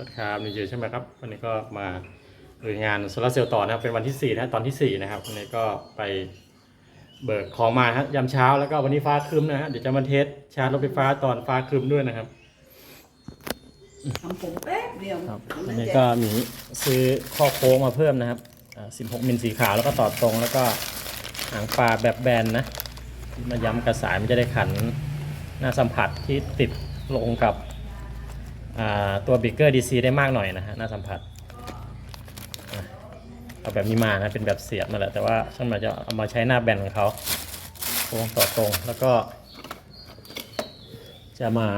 อะครับสวัสดีครับนี่เจอใช่ไหมครับวันนี้ก็มาลุยงานโซลาร์เซลล์ต่อนะครับเป็นวันที่4นะตอนที่ 4 นะครับวันนี้ก็ไปเบิกของมาฮะยามเช้าแล้วก็วันนี้ฟ้าครึ้มนะฮะเดี๋ยวจะมาเทสชาร์จรถไฟฟ้าตอนฟ้าครึ้มด้วยนะครับทำผมแป๊บเดียวครับมัอันนนี้จะก็มีซื้อข้อโค้งมาเพิ่มนะครับอ่า16มิลสีขาวแล้วก็ต่อตรงแล้วก็หางปลาแบบแบนนะที่มาย้ำกระสายมันจะได้ขันหน้าสัมผัสที่ติดลงกับอ่า ตัวบิ๊กเกอร์ดีซีได้มากหน่อยนะฮะหน้าสัมผัสเอาแบบนี้มานะเป็นแบบเสียบมาแหละแต่ว่าช่างมันจะเอามาใช้หน้าแบนของเขาโค้งต่อตรงแล้วก็ จะมา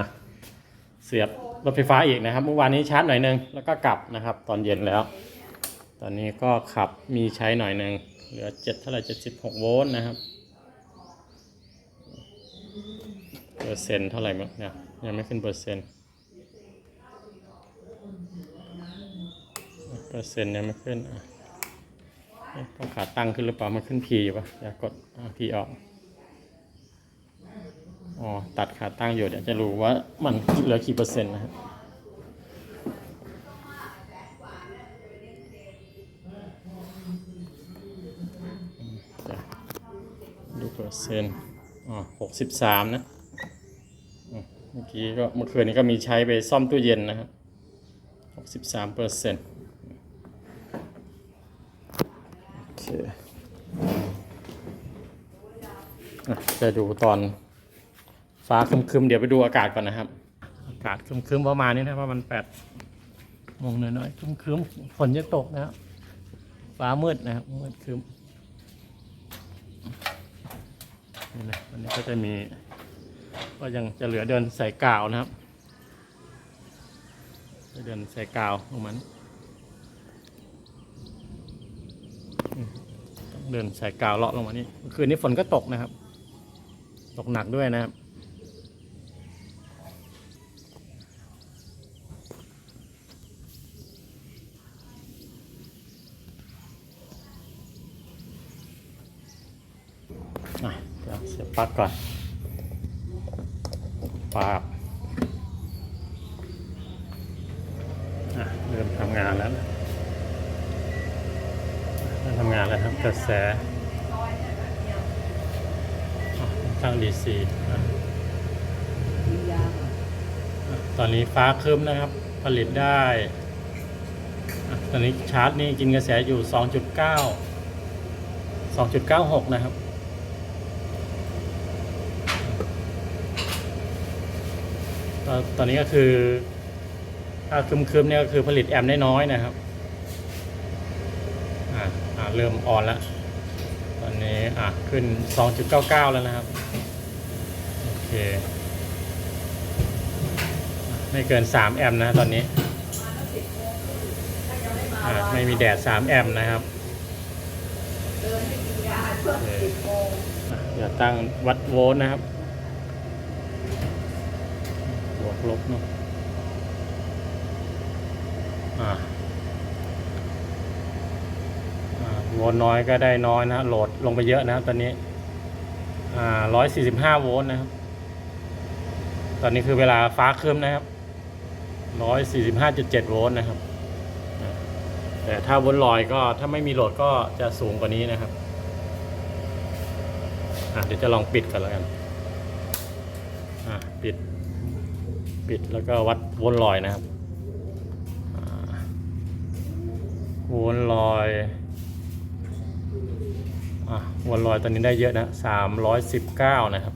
เสียบรถไฟฟ้าอีกนะครับ เมื่อวานนี้ชาร์จหน่อยหนึงแล้วก็กลับนะครับ ตอนเย็นแล้ว ตอนนี้ก็ขับมีใช้หน่อยหนึ่งเหลือเจ็ดเท่าไหร่เจ็ดสิบหกโวลต์นะครับเปอร์เซ็นต์เท่าไหร่มั้งเนี่ยยังไม่ขึ้นเปอร์เซ็นต์เป อร์เซ็นต์ยังไม่ขึ้นอะต้องขาตั้งขึ้นหรือเปล่ามันขึ้นพีอยู่ปะอย่ากดพีออกอ๋อตัดขาตั้งอยู่เดี๋ยวจะรู้ว่ามันเหลือกี่เปอร์เซ็นต์นะครับดูเปอร์เซ็นต์อ๋อหกสิบสามนะเมื่อกี้ก็เมื่อคืนนี้ก็มีใช้ไปซ่อมตู้เย็นนะครับหกสิบสามเปอร์เซ็นต์โอเคอะ จะดูตอนฟ้าคึมๆ เดี๋ยวไปดูอากาศก่อนนะครับ อากาศคึมๆประมาณนี้นะประมาณแปดโมงน่อยๆคึมๆฝนจะตกนะครับฟ้ามืดนะครับมืดคึมนี่นะวันนี้ก็จะมี ก็ยังจะเหลือเดินใส่กาวนะครับจะเดินใส่กาวลงมันต้องเดินใส่กาวเลาะลงมานี่คืนนี้ฝนก็ตกนะครับ ตกหนักด้วยนะครับอะเดี๋ยวเสียบปลั๊กก่อนปลั๊กอะเริ่มทำงานแล้วเริ่มทำงานแล้วครับกระแส อะตั้งดีซีอะมียาอะตอนนี้ฟ้าครึ้มนะครับ ผลิตได้อะตอนนี้ชาร์จนี่กินกระแสอยู่ 2.9 2.96 นะครับตอนตอนนี้ก็คือถ้าคึมๆเนี่ยก็คือผลิตแอมป์ได้น้อยนะครับ อ่าอ่าเริ่มออนแล้ว ตอนนี้อะขึ้น 2.99 แล้วนะครับ โอเค ไม่เกิน 3 แอมป์นะตอนนี้อ่าไม่มีแดด 3 แอมป์นะครับเดินให้กินยาช่วงสิบโมงอะเดี๋ยวตั้งวัดโวลต์นะครับ บวกลบเนาะอ่าอ่า โวลต์น้อยก็ได้น้อยนะโหลดลงไปเยอะนะครับตอนนี้อ่าร้อยสี่สิบห้าโวลต์นะครับ ตอนนี้คือเวลาฟ้าครึ้มนะครับร้อยสี่สิบห้าจุดเจ็ดโวลต์นะครับ แต่ถ้าวนลอยก็ถ้าไม่มีโหลดก็จะสูงกว่านี้นะครับเดี๋ยวจะลองปิดกันแล้วกันปิด ปิดแล้วก็วัดวนลอยนะครับวนลอย อะวนลอยตอนนี้ได้เยอะนะสามร้อยสิบเก้านะครับ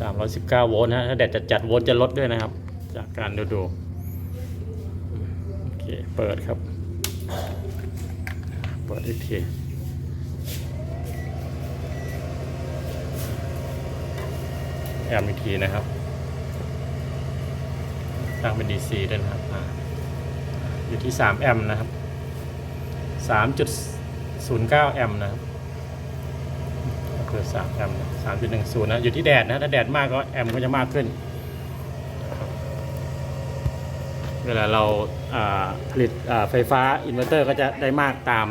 สามร้อยสิบเก้าโวลต์นะถ้าแดดจัดจัดโวลต์จะลดด้วยนะครับ จากการดูดูโอเคเปิดครับ เปิดอีกทีแอมอีกทีนะครับตั้งเป็น DC ด้วยนะครับอ่าอยู่ที่ 3 แอมป์นะครับ 3.09 แอมป์นะครับก็คือ3แอมป์สามจุดหนะ3.10นย์นะ อยู่ที่แดดนะ ถ้าแดดมากก็แอมป์ก็จะมากขึ้น เวลาเราผลิตไฟฟ้าอินเวอร์เตอร์ก็จะได้มากตาม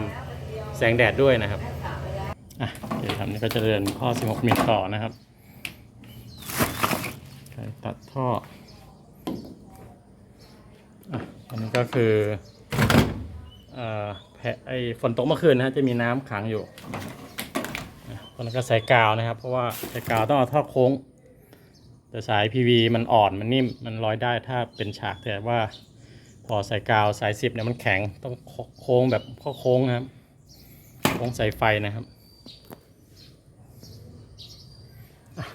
แสงแดดด้วยนะครับ อะโอเคครับนี่ก็จะเดินข้อ 16 มิลต่อนะครับตัดท่อ อะอันนี้ก็คือ แพะไอฝนตกเมื่อคืนนะฮะจะมีน้ำขังอยู่ตอนนั้นก็ใส่กาวนะครับ เพราะว่าใส่กาวต้องเอาท่อโค้ง แต่สาย PV มันอ่อนมันนิ่มมันลอยได้ถ้าเป็นฉากแต่ว่าพอใส่กาวสายสิบเนี่ยมันแข็งต้องโค้งแบบข้อโค้งครับ โค้งสายไฟนะครับ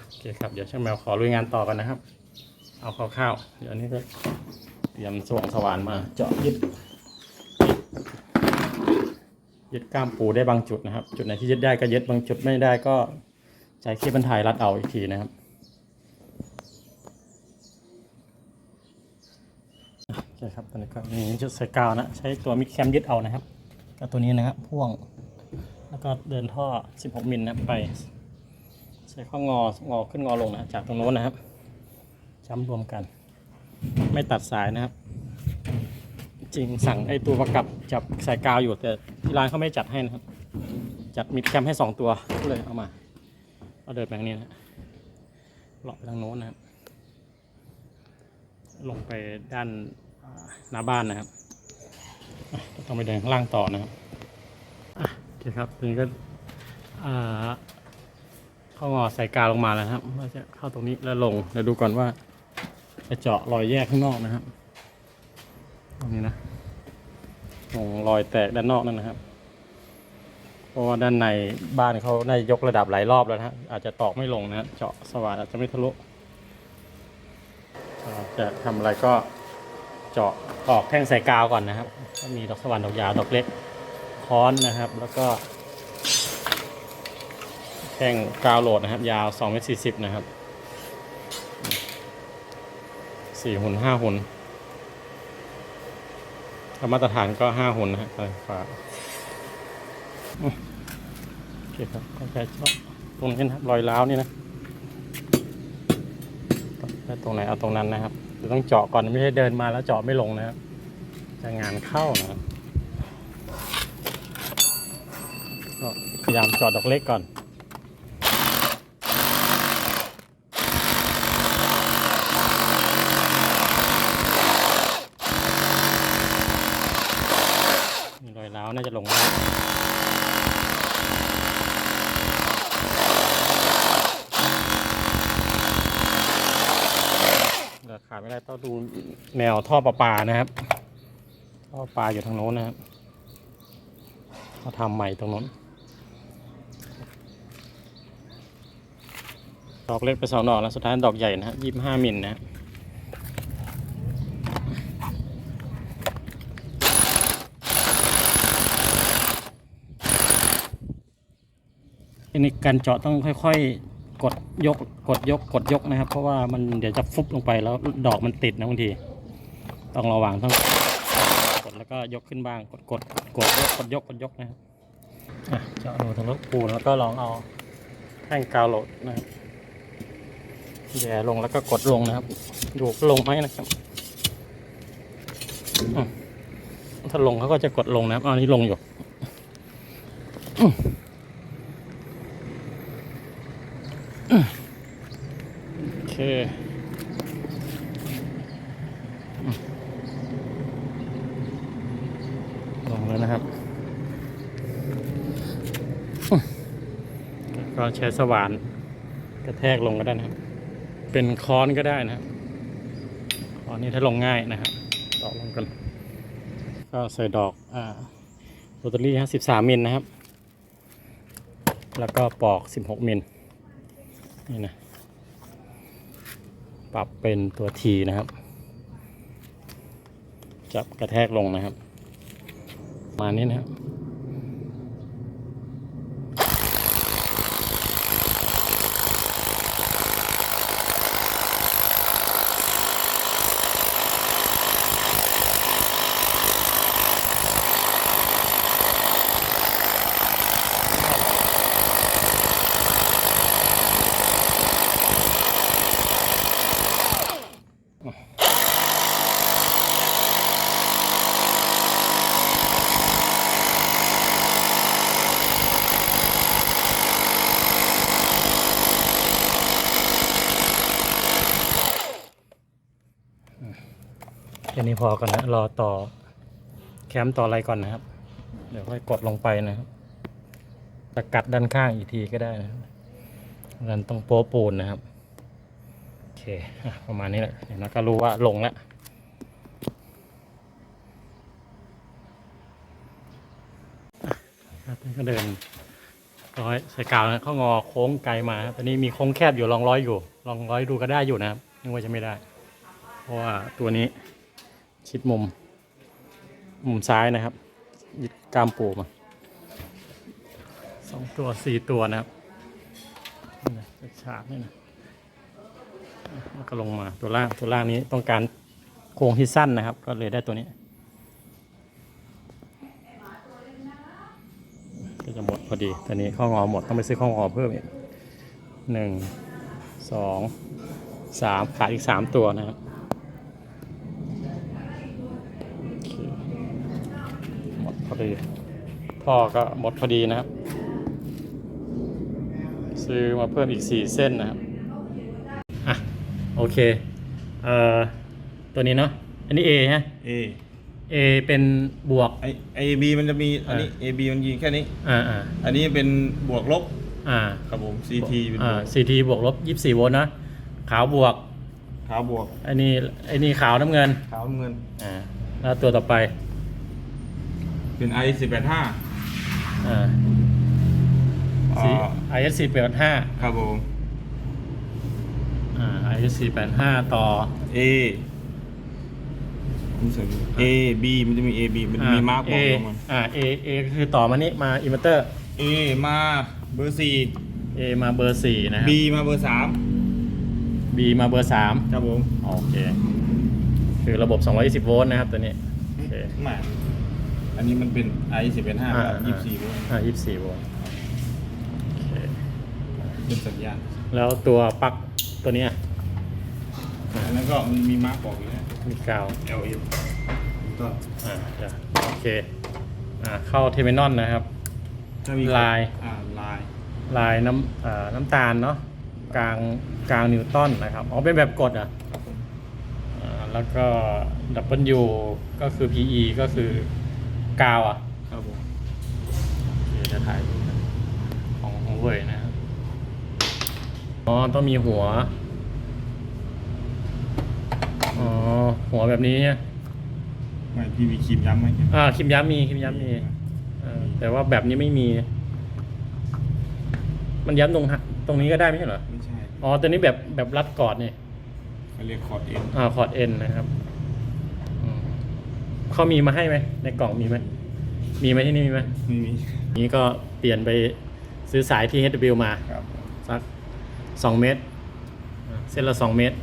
โอเคครับเดี๋ยวช่างแมวขอลุยงานต่อกันนะครับ เอาคร่าวๆเดี๋ยวนี้ก็เตรียมสว่างสว่านมาเจาะยึด ยึดก้ามปูได้บางจุดนะครับ จุดไหนที่ยึดได้ก็ยึดบางจุดไม่ได้ก็ใช้เคเบิลไทยรัดเอาอีกทีนะครับใช่ครับตอนนี้ก็มีจุดใส่กาวนะ ใช้ตัวมิกแคมยึดเอานะครับก็ตัวนี้นะครับพ่วง แล้วก็เดินท่อ 16 มิลนะไปใส่ข้ององอขึ้นงอลงนะจากตรงโน้นนะครับจ้ำรวมกัน ไม่ตัดสายนะครับ จริงสั่งไอ้ตัวประกับจับสายกาวอยู่แต่ที่ร้านเขาไม่จัดให้นะครับ จัดมิดแคมให้ 2 ตัวก็เลยเอามาเอาเดินแบบนี้นะเลาะไปทางโน้นนะครับ ลงไปด้านหน้าบ้านนะครับต้องไปเดินข้างล่างต่อนะครับโอเคครับทีนี้ก็เข้างอใส่กาวลงมาแล้วครับว่าจะเข้าตรงนี้แล้วลงเดี๋ยวดูก่อนว่าจะเจาะรอยแยกข้างนอกนะครับ ตรงนี้นะตรงรอยแตกด้านนอกนั่นนะครับเพราะว่าด้านในบ้านเขาได้ยกระดับหลายรอบแล้วนะฮะอาจจะตอกไม่ลงนะเจาะสว่านอาจจะไม่ทะลุจะทำอะไรก็เจาะออกแท่งใส่กาวก่อนนะครับ ก็มีดอกสวรรค์ดอกยาวดอกเล็กค้อนนะครับ แล้วก็แท่งกาวโหลดนะครับ ยาว2เมตร40 นะครับสี่หุ่นห้าหุ่น ถ้ามาตรฐานก็ห้าหุ่นนะฮะฝาโอเคครับก็แค่เจาะตรงนี้นะครับรอยร้าวนี่นะได้ตรงไหนเอาตรงนั้นนะครับเดี๋ยวต้องเจาะก่อนไม่ใช่เดินมาแล้วเจาะไม่ลงนะครับจะงานเข้านะก็พยายามเจาะดอกเล็กก่อน มีรอยร้าว น่าจะลงได้เดี๋ยวขาดไม่ได้ต้องดูแนวท่อประปานะครับ ท่อประปาอยู่ทางโน้นนะครับเขาทำใหม่ตรงโน้นดอกเล็กไปสองดอกแล้วสุดท้ายดอกใหญ่นะฮะยี่สิบห้ามิลนะฮะ อันนี้การเจาะต้องค่อยๆ กดยกกดยกกดยกนะครับ เพราะว่ามันเดี๋ยวจะฟุบลงไปแล้วดอกมันติดนะบางที ต้องระวังต้องกดแล้วก็ยกขึ้นบ้าง กดกดกดยกกดยกกดยกนะครับเจาะรูทะลุปูนแล้วก็ลองเอาแท่งกาวโหลดนะครับแย่ลงแล้วก็กดลงนะครับดูลงไหมนะครับถ้าลงเขาก็จะกดลงนะครับอันนี้ลงอยู่อืมอืมโอเคอืมลงแล้วนะครับอืมก็ ใช้สว่านกระแทกลงก็ได้นะครับ เป็นค้อนก็ได้นะครับค้อนนี้ถ้าลงง่ายนะครับตอกลงกัน ก็ใส่ดอกอ่าโรตารี่ฮะสิบสามมิลนะครับ แล้วก็ปอกสิบหกมิลนี่นะปรับเป็นตัวทีนะครับ จับกระแทกลงนะครับ มานี้นะครับ พอก่อนนะรอต่อแคมป์ต่ออะไรก่อนนะครับ เดี๋ยวค่อยกดลงไปนะครับสกัดด้านข้างอีกทีก็ได้นะครับนั้นต้องโป๊ปูนนะครับโอเคประมาณนี้แหละเดี๋ยวเราก็รู้ว่าลงแล้วก็เดินร้อยใสายกาวนะเขางอโค้งไกลมาตอนนี้มีโค้งแคบอยู่ลองร้อยอยู่ ลองร้อยดูก็ได้อยู่นะครับนึกว่าจะไม่ได้ เพราะว่าตัวนี้ ชิดมุม มุมซ้ายนะครับยึดกล้ามปูมาสองตัวสี่ตัวนะครับนี่นะฉากนี่นะแล้วก็ลงมาตัวล่างตัวล่างนี้ต้องการโค้งที่สั้นนะครับ ก็เลยได้ตัวนี้ก็จะหมดพอดีตอนนี้ข้องอหมดต้องไปซื้อข้องอเพิ่มอีกหนึ่งสองสามขาดอีกสามตัวนะครับโอเคหม ดพอดีพ่อก็หมดพอดีนะครับ ซื้อมาเพิ่มอีกสี่เส้นนะครับอะโอเคเอ่อตัวนี้เนาะอันนี้ A ฮะ A A เป็นบวก ไอไอบีมันจะมีอันนี้ A B มันยิงแค่นี้ อ่าอ่าอันนี้เป็นบวกลบอ่าครับผม C T เป็นบอ่าวกซีทีบวกลบยี่สี่โวลต์นะ ขาวบวกขาวบวกไอ้นี่ไอ้นี่ขาวน้ำเงินขาวน้ำเงินอ่าแล้วตัวต่อไป เป็น I สิบแปดห้าอ่าสีไอเอสสี่แปดห้าครับผม อ่าไอเอสสี่แปดห้าต่อ A มันจะมี A B มันจะมี A B มันจะมีมาร์กบเออกของมัน อ่าเอเอก็คือต่อมานี่มาอินเวอร์เตอร์ A มาเบอร์สี่ A มาเบอร์สี่นะครับ B มาเบอร์สาม B มาเบอร์สามครับผมโอเค คือระบบ 220 โวลต์นะครับตัวนี้โอเคไม่ อันนี้มันเป็น I สิบแปดห้ากับยี่สิบสี่โวลต์อ่า24โวลต์โอเคเป็นสัญญาณแล้วตัวปลั๊กตัวเนี้ยอันนั้นก็มีมีมาร์กบอกอยู่นะ มีกาว L M ก็อ่าจ้ะโอเคอ่าเข้าเทอร์มินอลนะครับจะมีลาย อ่าลาย ลายน้ำอ่าน้ำตาลเนาะกลางกลางนิวตันนะครับอ๋อเป็นแบบกดอะครับผมอ่าแล้วก็ W ก็คือ PE ก็คือ กาวอะครับผมโอเคจะถ่ายรูปนะของของเว่ยนะครับอ๋อต้องมีหัวอ๋อหัวแบบนี้เนี่ยไม่พี่มีครีมย้ำไหมอ่าคิมย้ำมีคิมย้ำมีเออแต่ว่าแบบนี้ไม่มี มันย้ำตรงฮะตรงนี้ก็ได้ไม่ใช่เหรอไม่ใช่อ๋อตัวนี้แบบแบบรัดกอดนี่เขาเรียกคอร์ดเอ็นอ่าคอร์ดเอ็นนะครับอืม เขามีมาให้ไหมในกล่องมีไหมมีไหมที่นี่มีไหมไม่มีนี้ก็เปลี่ยนไปซื้อสายที่ HW มาครับสักสองเมตรอ่าเส้นละสองเมตร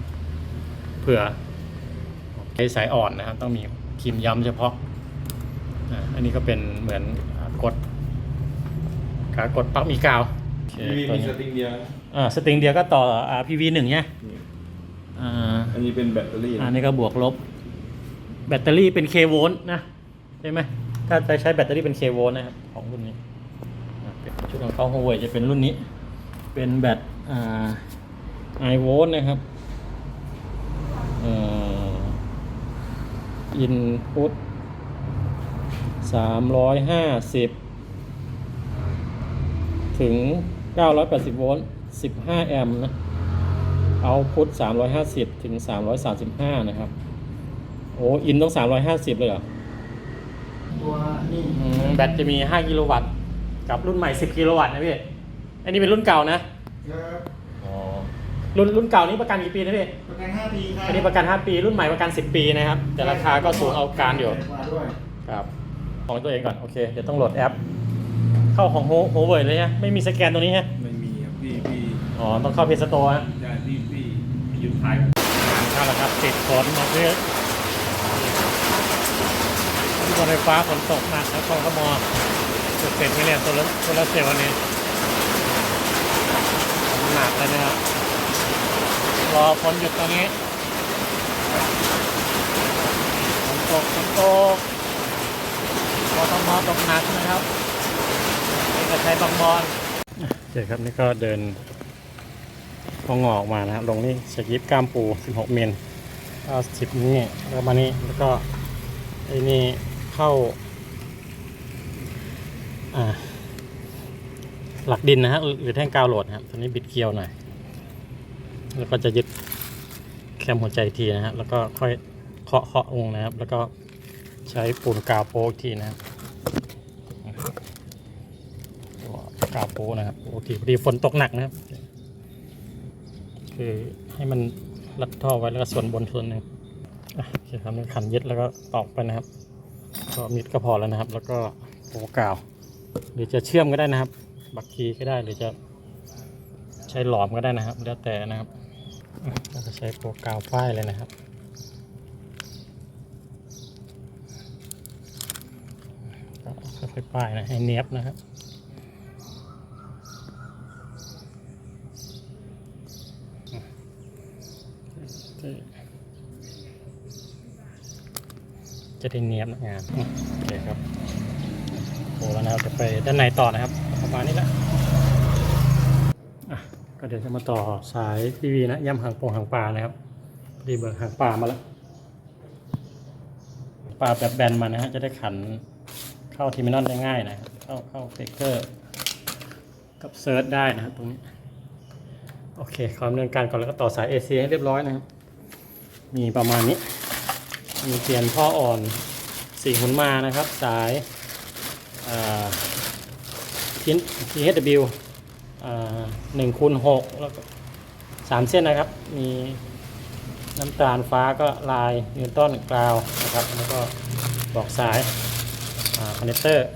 เผื่อใช้สายอ่อนนะครับ ต้องมีครีมย้ำเฉพาะอ่าอันนี้ก็เป็นเหมือนอ่ากดขากดปลั๊กมีกาวโอเคมีตัวมีนี้สติงเดียวนะอ่าสตริงเดียวก็ต่ออ่า PV หนึ่งเนี่ยนี่อ่าอันนี้เป็นแบตเตอรี่ อันนี้ก็บวกลบ แบตเตอรี่เป็น K โวลต์นะใช่ไหมถ้าจะใช้แบตเตอรี่เป็น K โวลต์นะครับของรุ่นนี้ชุดของเขาหัวเวยจะเป็นรุ่นนี้ เป็นแบตไอโวลต์นะครับอินพุตสามร้อยห้าสิบถึงเก้าร้อยแปดสิบโวลต์สิบห้าแอมป์นะ เอาพุท350 ถึง 335 นะครับ โอ้อินต้อง 350 เลยเหรอ ตัวนี่อืมแบตจะมี 5 กิโลวัตต์ กับรุ่นใหม่ 10 กิโลวัตต์นะพี่ อันนี้เป็นรุ่นเก่านะอ๋อรุ่นรุ่นเก่านี้ประกันกี่ปีนะพี่ ประกัน5ปีครัอันนี้ประกัน 5 ปี รุ่นใหม่ประกัน 10 ปีนะครับ แต่ราคาก็สูงเอาการอยู่ด้วยครับ ของตัวเองก่อน โอเค เดี๋ยวต้องโหลดแอป เข้าของโฮโฮเว่ยเลยฮะไม่มีสแกนตรงนี้ฮะ ไม่มีครับพี่พี่อ๋อ ต้องเข้าเพจสโตร์ฮะ ได้พี่พี่พี่ยุทธไทยเข้าแล้วครับติดฝนมาเพื่อ ที่บนไฟฟ้าฝนตกหนักแล้วกองขมจะเสร็จไหมเนี่ยตัวละตัวละเซลล์วันนี้หนักเลยนะครับรอฝนหยุดตรงนี้ฝนตกฝนตกกทมตกหนักนะครับเอกชัยบางบอนโอเคครับนี่ก็เดินพองออกมานะครับลงนี่สกิปกล้ามปู 16เมนเอาสิบนี้แล้วมานี่แล้วก็ไอ้นี่ เข้าหลักดินนะฮะหรือแท่งกาวโหลดครับตัวนี้บิดเกลียวหน่อย แล้วก็จะยึดแคมหัวใจทีนะฮะแล้วก็ค่อยเคาะเคาะองนะครับ แล้วก็ใช้ปูนกาวโป๊กทีนะครับกาวโป๊กนะครับโอเคพอดีฝนตกหนักนะครับ คือให้มันรัดท่อไว้แล้วก็ส่วนบนส่วนหนึ่งอะโอเคครับนี่ขันยึดแล้วก็ตอกไปนะครับ ก็มิดก็พอแล้วนะครับ แล้วก็โป๊กาว หรือจะเชื่อมก็ได้นะครับ บักคีก็ได้หรือจะใช้หลอมก็ได้นะครับ แล้วแต่นะครับเราจะใช้โป๊กาวป้ายเลยนะครับก็ค่อยๆป้ายนะให้เนียบนะครับ จะได้เนียบนะงานโอเคครับโอ้แล้วนะครับจะไปด้านในต่อนะครับ ประมาณนี้แหละก็เดี๋ยวจะมาต่อสายทีวีนะย่ำหางโปงหางปลานะครับดีเบิกหางปลามาแล้วปลาแบบแบนมานะฮะจะได้ขันเข้าทีมินอนได้ง่ายนะเข้าเข้าเฟกเกอร์กับเซิร์ชได้นะครับตรงนี้โอเคขอดำเนินการก่อนแล้วก็ต่อสาย AC ให้เรียบร้อยนะครับมีประมาณนี้ มีเปลี่ยนท่ออ่อนสี่หุนมานะครับ สายทีน THW หนึ่งคูณหกแล้วก็สามเส้นนะครับ มีน้ำตาลฟ้าก็ลายนิวตันกราวนะครับ แล้วก็บอกสายคอนเนคเตอร์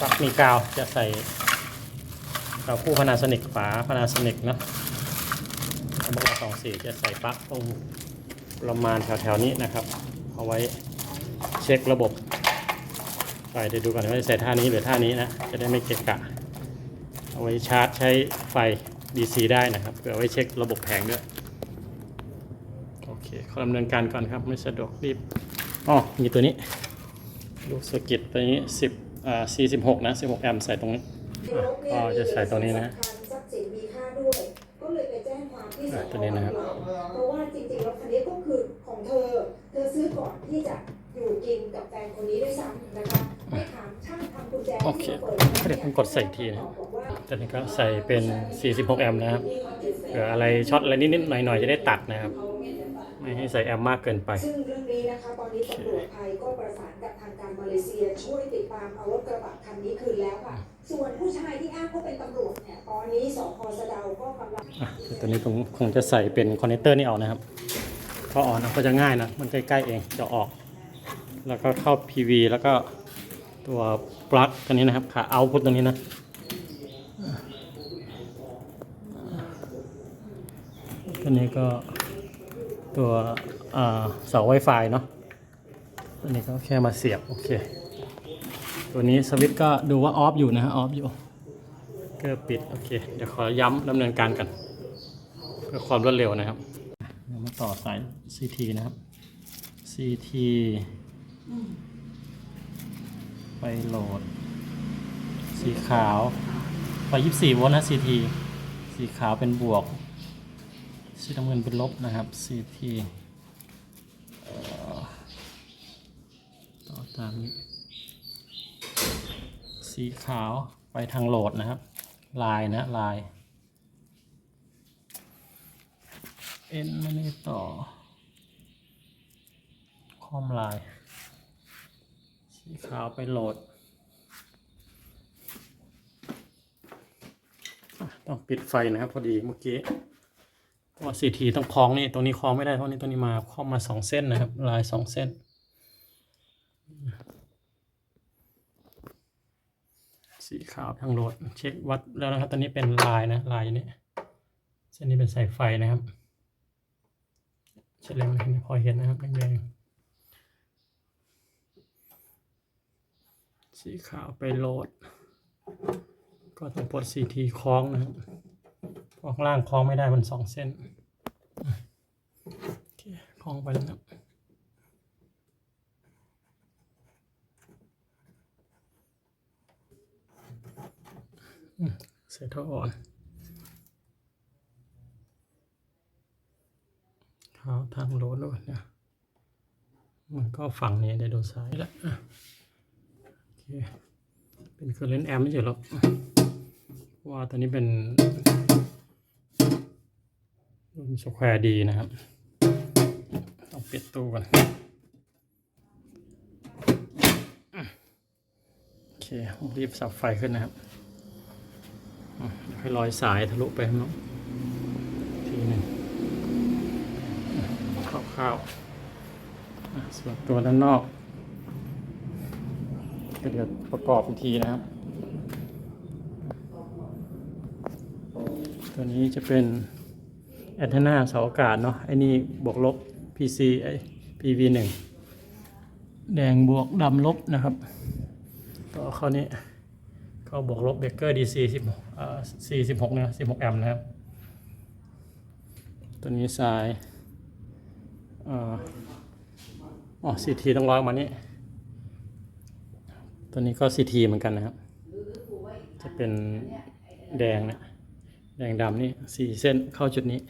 ปักมีกาวจะใส่กาวคู่พนาสนิกฝาพนาสนิกนะบอกว่าสองสี่จะใส่ปลั๊กตรง ประมาณแถวๆนี้นะครับ เอาไว้เช็คระบบไปเดี๋ยวดูก่อนว่าจะใส่ท่านี้หรือท่านี้นะ จะได้ไม่เกะกะ เอาไว้ชาร์จใช้ไฟ DC ได้นะครับ เพื่อไว้เช็คระบบแผงด้วย โอเคขอดำเนินการก่อนครับ ไม่สะดวกรีบอ๋อมีตัวนี้ ลูกสกิตตัวนี้10อ่า46 นะ 16 แอมป์ใส่ตรงนี้อะก็จะใส่ตัวนี้นะ ทรัพย์สินมีค่าด้วยก็เลยไปแจ้งความที่สอะพตัวนี้นะครับเพราะว่าจริงๆแล้วคันนี้ก็คือของเธอ เธอซื้อก่อนที่จะอยู่กินกับแฟนคนนี้ด้วยซ้ำนะคะไม่ถามช่างทำกุญแจโอเคที่ปิเดี๋ยวผมกดใส่อีกทีนะบอกว่าตอนนี้ก็ใส่เป็น 46 แอมป์นะครับเผื่ออะไรช็อตอะไรนิดๆหน่อยๆจะได้ตัดนะครับ ไม่ให้ใส่แอมป์มากเกินไป ซึ่งเรื่องนี้นะคะตอนนี้ตำรวจไทยก็ประสานกับทางการมาเลเซียช่วยติดตามเอารถกระบะคันนี้คืนแล้วค่ะ ส่วนผู้ชายที่อ้างว่าเป็นตำรวจเนี่ยตอนนี้สพสะเดาก็กำลังอะแต่ตัวนี้ผมคงจะใส่เป็นคอนเนคเตอร์นี่ออกนะครับพอออกนะก็จะง่ายนะ มันใกล้ๆเองจะออก แล้วก็เข้า PV แล้วก็ตัวปลั๊กตัวนี้นะครับ ขาเอาพุตตรงนี้นะตัวนี้ก็ ตัวเสา Wi-Fi เนาะตัวนี้ก็แค่มาเสียบ โอเค ตัวนี้สวิตช์ก็ดูว่าออฟอยู่นะฮะออฟอยู่เกอร์ปิด โอเค เดี๋ยวขอย้ำดำเนินการกันเพื่อความรวดเร็วนะครับเดี๋ยวมาต่อสาย CT นะครับ CT ไปโหลด สีขาว ไป 24 โวลต์นะ CT สีขาวเป็นบวก สีน้ำเงินเป็นลบนะครับ CT เอ่ต่อตามนี้ สีขาวไปทางโหลดนะครับ ลายนะลายเอ็นไม่ได้ต่อ คอมลาย สีขาวไปโหลดต้องปิดไฟนะครับพอดีเมื่อกี้ เพราะซีทีต้องคล้องนี่ตรงนี้คล้องไม่ได้เพราะนี่ตัวนี้มาคล้องมาสองเส้นนะครับ ลายสองเส้น สีขาวทางโหลด เช็ควัดแล้วนะครับ ตอนนี้เป็นลายนะลายนี้เส้นนี้เป็นสายไฟนะครับเฉลยมันพอเห็นนะครับแดงๆสีขาวไปโหลด ก็ต้องปลดซีทีคล้องนะครับ พราะข้างล่างคล้องไม่ได้มันสองเส้นคล้องไปแล้วนะครับใส่ท่ออ่อนเขาทางโลดเลยเนี่ยมันก็ฝั่งนี้ได้โดูซ้ายแล้วโอเคเป็นเครื่องเล่นแอมไม่ใช่หรอกว่าตัวนี้เป็น สแควร์ดีนะครับต้องปิดตู้กันโอเครีบสับไฟขึ้นนะครับให้รอยสายทะลุไปข้างนอกทีหนึ่งคร่าวๆส่วนตัวด้านนอกก็เดี๋ยวประกอบอีกทีนะครับ ตัวนี้จะเป็น แอนเทนาเสาอากาศเนาะไอ้นี่บวกลบ PC ไอ้ PV 1 แดงบวกดำลบนะครับ ต่อข้านี้เข้าบวกลบเบเกอร์ DC 10เอ่อ46นะ16 แอมป์นะครับ ตัวนี้สายเอ่ออ๋อซีทีต้องร้อยมานี่ตัวนี้ก็ซีทีเหมือนกันนะครับ จะเป็นแดงเนะแดงดำนี่สี่เส้นเข้าจุดนี้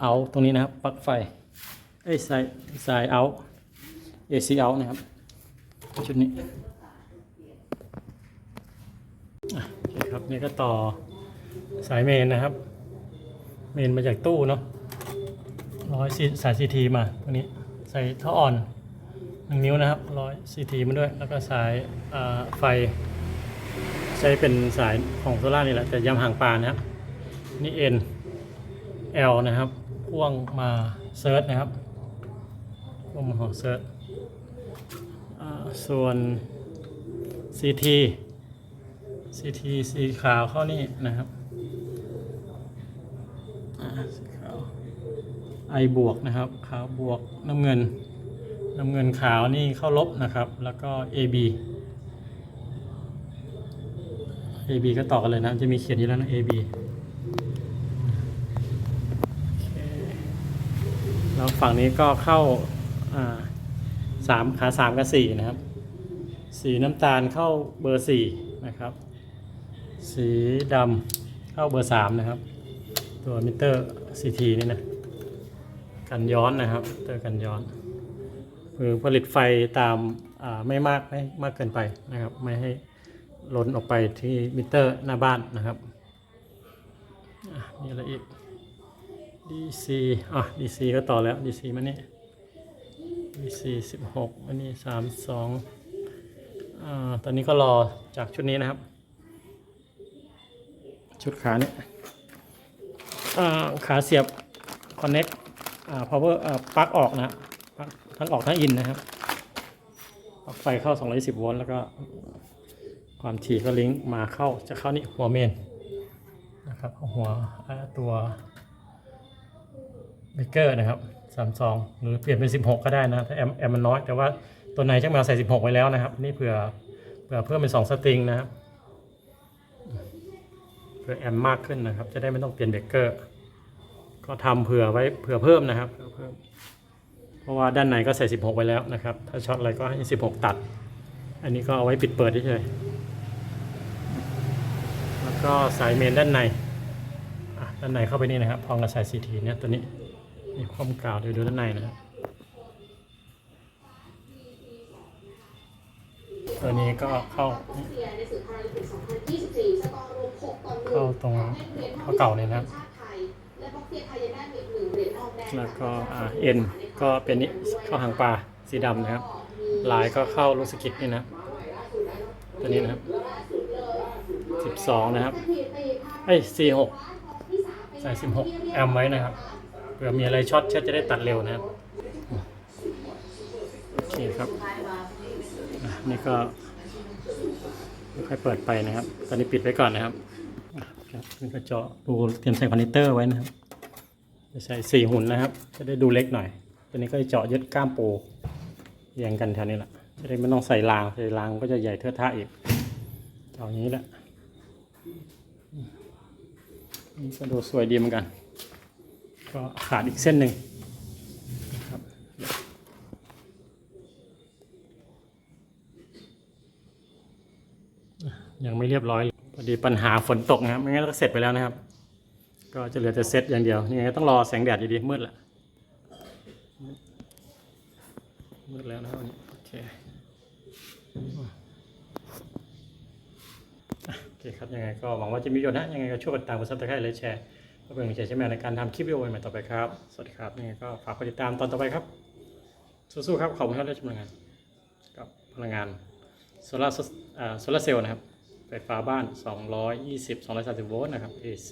เอาตรงนี้นะครับปลั๊กไฟไอ้สายสายเอา AC เอานะครับจุดนี้อะโอเคครับนี่ก็ต่อสายเมนนะครับ เมนมาจากตู้เนาะร้อยสายซีทีมาตัวนี้ใส่ท่ออ่อนหนึ่งนิ้วนะครับร้อยซีทีมาด้วย แล้วก็สายาไฟ ใช้เป็นสายของโซล่านี่แหละแต่ยำห่างปานนะครับ นี่ N L นะครับ พ่วงมาเซิร์ชนะครับพ่วงมาหอเซิร์ชอ่าส่วน CT CT สีขาวเข้านี่นะครับอ่าสีขาวไอบวกนะครับ ขาวบวกน้ำเงิน น้ำเงินขาวนี่เข้าลบนะครับ แล้วก็ AB AB ก็ต่อกันเลยนะ จะมีเขียนอยู่แล้วนะ AB โอเค แล้วฝั่งนี้ก็เข้าสามขาสามกับสี่นะครับ สีน้ำตาลเข้าเบอร์สี่นะครับ สีดำเข้าเบอร์สามนะครับ ตัวมิเตอร์ CT นี่นะกันย้อนนะครับเตอร์กันย้อนคือผลิตไฟตามไม่มากไม่มากเกินไปนะครับ ไม่ให้ล้นออกไปที่มิเตอร์หน้าบ้านนะครับอะมีอะไรอีก DC อะ DC ก็ต่อแล้ว DC มานี่ DC 16อันนี้32อ่าตอนนี้ก็รอจากชุดนี้นะครับ ชุดขาเนี่ยอ่าขาเสียบ connect อ่า power อ่าปลั๊กออกนะปลั๊กทั้งออกทั้งอินนะครับปลั๊กไฟเข้า 210 โวลต์แล้วก็ความถี่ก็ลิงก์มาเข้าจะเข้านี่หัวเมนนะครับหัวตัว บเกอร์นะครับ32หรือเปลี่ยนเป็น 16 ก็ได้นะถ้าแอมแอมมันน้อย แต่ว่าตัวไหนจะมาใส่ 16 ไว้แล้วนะครับ นี่เผื่อเผื่อเพิ่มเป็น2สตริงนะครับเผื่อแอมมากขึ้นนะครับ จะได้ไม่ต้องเปลี่ยนเบเกอร์ก็ทำเผื่อไว้เผื่อเพิ่มนะครับ เพราะว่าด้านในก็ใส่ 16 ไว้แล้วนะครับ ถ้าช็อตอะไรก็ให้ 16 ตัด อันนี้ก็เอาไว้ปิดเปิดเฉยแล้วก็สายเมนด้านในด้านในเข้าไปนี่นะครับพร้อมกับสายซีทีเนี่ยตัวนี้ มีความกาวเดี๋ยวดูด้านในนะครับตัวนี้ก็เข้าเข้าตรงเข้าเก่าเลยนะครับ แล้วก็อ่าเอ็นก็เป็นนี่เข้าหางปลาสีดำนะครับ ลายก็เข้าลูกสกิทนี่นะตัวนี้นะครับสิบสองนะครับเอ้ยสี่หกใส่สิบหกแอมไว้นะครับ ผื่อมีอะไรช็อตเช็ดจะได้ตัดเร็วนะครับโอเคครับนี่ก็ค่อยเปิดไปนะครับ ตอนนี้ปิดไว้ก่อนนะครับครับนี่ก็เจาะดูเตรียมใส่คอนเนคเตอร์ไว้นะครับ จะใส่สี่หุ่นนะครับ จะได้ดูเล็กหน่อย ตัวนี้ก็จะเจาะยึดก้ามปูเรียงกันแถวนี้แหละจะได้ไม่ต้องใส่รางใส่รางก็จะใหญ่เทอะทะอีกเจาอย่างนี้แหละนี่ก็ดูสวยดีเหมือนกัน ก็ขาดอีกเส้นหนึ่งยังไม่เรียบร้อยพอดีปัญหาฝนตกนะครับไม่งั้นก็เสร็จไปแล้วนะครับ ก็จะเหลือแต่เซตอย่างเดียวยังไงต้องรอแสงแดดดีๆมืดละมืดแล้วนะครับโอเคโอเคครับยังไงก็หวังว่าจะมีประโยชน์นะยังไงก็ช่วยกดตามกดซับสไครต์และแชร์ ก็เป็นกำลังใจใช่ไหมในการทำคลิปวิดีโอใหม่ต่อไปครับ สวัสดีครับนี่ไงก็ฝากกดติดตามตอนต่อไปครับ สู้ๆครับ ขอบคุณครับที่ชมงาน กับพลังงานโซลาร์โซลาร์เซลล์นะครับ ไฟฟ้าบ้าน 220 230 โวลต์นะครับ AC